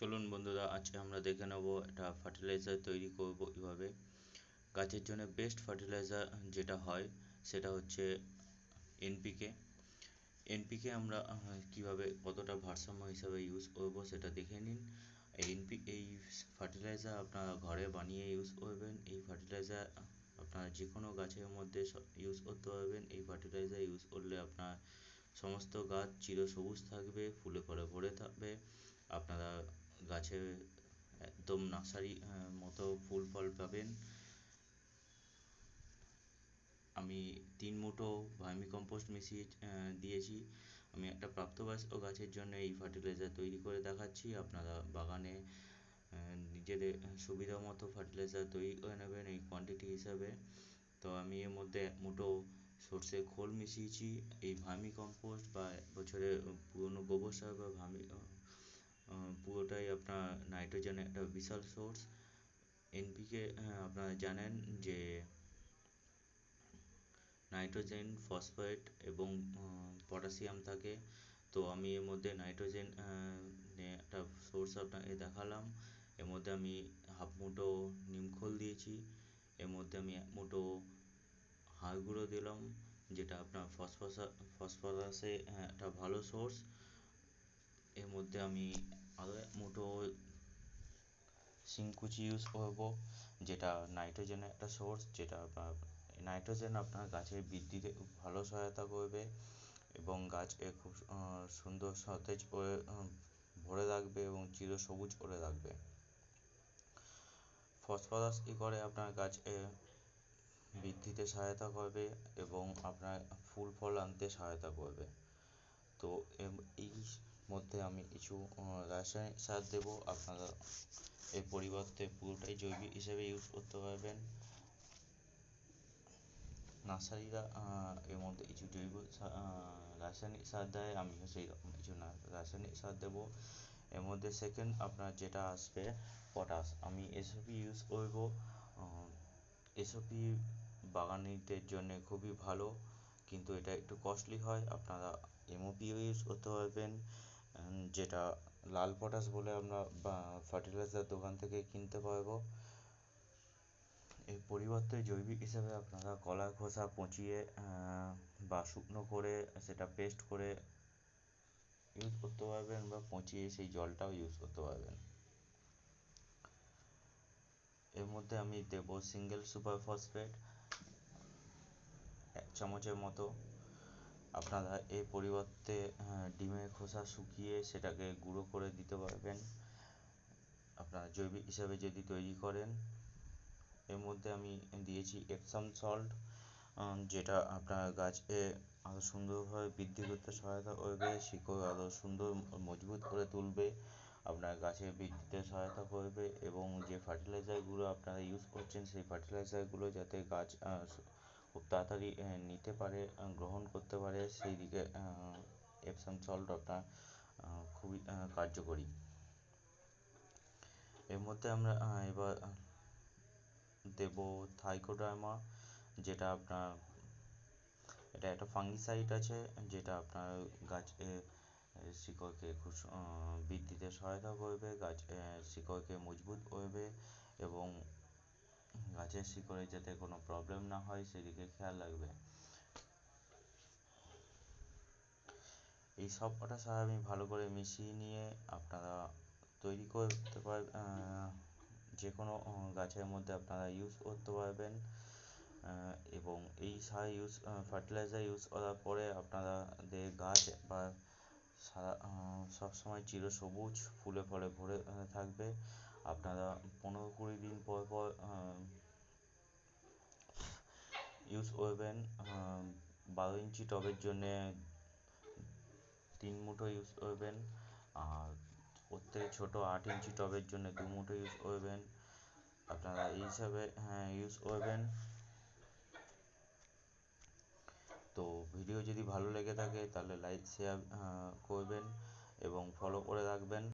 চলুন বন্ধুরা, আজকে আমরা দেখে নেব একটা ফার্টিলাইজার তৈরি করব কীভাবে। গাছের জন্য বেস্ট ফার্টিলাইজার যেটা হয়, সেটা হচ্ছে এনপিকে এনপিকে আমরা কীভাবে, কতটা ভারসাম্য হিসাবে ইউজ করব সেটা দেখে নিন। এনপি এই ফার্টিলাইজার আপনারা ঘরে বানিয়ে ইউজ করবেন, এই ফার্টিলাইজার আপনারা যে কোনো গাছের মধ্যে ইউজ করতে পারবেন। এই ফার্টিলাইজার ইউজ করলে আপনার সমস্ত গাছ চিরসবুজ থাকবে, ফুলে ফলে ভরে থাকবে। আপনারা গাছে একদম নার্সারি মতো ফুল ফল পাবেন। আমি তিন মুঠো ভার্মি কম্পোস্ট মিশিয়ে দিয়েছি। আমি একটা প্রাপ্তবয়স্ক গাছের জন্য এই ফার্টিলাইজার তৈরি করে দেখাচ্ছি। আপনারা বাগানে নিজেদের সুবিধা মতো ফার্টিলাইজার তৈরি করে নেবেন এই কোয়ান্টিটি হিসাবে। তো আমি এর মধ্যে এক মুঠো সর্ষের খোল মিশিয়েছি। এই ভার্মি কম্পোস্ট বা বছরের পুরনো গোবর সার বা ভার্মি পুরোটাই আপনার নাইট্রোজেনের একটা বিশাল সোর্স এনপিকে আপনারা জানেন যে নাইট্রোজেন ফসফেট এবং পটাশিয়াম থাকে। তো আমি এর মধ্যে নাইট্রোজেন একটা সোর্স আপনাকে দেখালাম। এর মধ্যে আমি হাফ মুঠো নিমখোল দিয়েছি। এর মধ্যে আমি এক মুঠো হাড় গুঁড়ো দিলাম, যেটা আপনার ফসফরাস ফসফরাসে একটা ভালো সোর্স এর মধ্যে আমি এক মুঠো শিংকুচি ইউজ করব, যেটা নাইট্রোজেনের একটা সোর্স যেটা নাইট্রোজেন আপনার গাছের বৃদ্ধিতে খুব ভালো সহায়তা করবে এবং গাছকে খুব সুন্দর সতেজ করে ভরে রাখবে এবং চিরসবুজ করে রাখবে। ফসফরাস কি করে? আপনার গাছে বৃদ্ধিতে সহায়তা করবে এবং আপনার ফুল ফল আনতে সহায়তা করবে। মধ্যে আমি কিছু রাসায়নিক সার দেবো। আপনারা এর পরিবর্তে পুরোটাই জৈবিক হিসেবে ইউজ করতে পারবেন। নার্সারিরা এর মধ্যে কিছু জৈব রাসায়নিক সার দেয়, আমিও সেই রকম কিছু না, রাসায়নিক সার দেবো। এর মধ্যে সেকেন্ড আপনার যেটা আসবে পটাশ আমি এসওপি ইউজ করব। এসওপি বাগানিদের জন্য খুবই ভালো, কিন্তু এটা একটু কস্টলি হয়। আপনারা এমওপিও ইউজ করতে পারবেন। যেটা লাল পটাশ বলে আমরা ফার্টিলাইজার দোকান থেকে কিনতে পারব, এর পরিবর্তে জৈবিক হিসেবে আপনারা কলার খোসা পচিয়ে বা শুকনো করে সেটা পেস্ট করে ইউজ করতে পারবেন বা পচিয়ে সেই জলটাও ইউজ করতে পারবেন। এর মধ্যে আমি দেবো সিঙ্গেল সুপার ফসফেট এক চামচের মতো। আপনারা এর পরিবর্তে ডিমের খোসা শুকিয়ে সেটাকে গুঁড়ো করে দিতে পারবেন। আপনারা জৈবিক হিসাবে যদি তৈরি করেন, এর মধ্যে আমি দিয়েছি এপসাম সল্ট যেটা আপনার গাছকে আরও সুন্দরভাবে বৃদ্ধি করতে সহায়তা করবে, শিকড় আরও সুন্দর মজবুত করে তুলবে, আপনার গাছের বৃদ্ধিতে সহায়তা করবে এবং যে ফার্টিলাইজারগুলো আপনারা ইউজ করছেন, সেই ফার্টিলাইজারগুলো যাতে গাছ খুব তাড়াতাড়ি নিতে পারে গ্রহণ করতে পারে, সেই দিকে এপসাম সল্ট আপনার খুবই কার্যকরী। এর মধ্যে আমরা এবার দেব থাইকোডার্মা যেটা আপনার, এটা একটা ফাঙ্গিসাইড আছে, যেটা আপনার গাছে শিকড়কে খুব বৃদ্ধিতে সহায়তা করবে, গাছ শিকড়কে মজবুত করবে এবং গাছের শিকড়ে যাতে কোনো প্রবলেম না হয়, সেদিকে খেয়াল রাখবে। এই সব কটা সার আমি ভালো করে মিশিয়ে নিয়ে আপনারা তৈরি করতে পার যে কোনো গাছের মধ্যে আপনারা ইউজ করতে পারবেন। এবং এই সার ইউজ ফার্টিলাইজার ইউজ করার পরে আপনাদের গাছ বা সারা সবসময় চিরসবুজ ফুলে ফলে ভরে থাকবে। আপনারা পনেরো কুড়ি দিন পর পর ইউজ করবেন বারো ইঞ্চি টবের জন্যে তিন মুঠো ইউজ করবেন, আর ওর থেকে ছোটো আট ইঞ্চি টবের জন্য দু মুঠো ইউজ করবেন। আপনারা এই হিসাবে হ্যাঁ ইউজ করবেন। তো ভিডিও যদি ভালো লেগে থাকে, তাহলে লাইক শেয়ার করবেন এবং ফলো করে রাখবেন।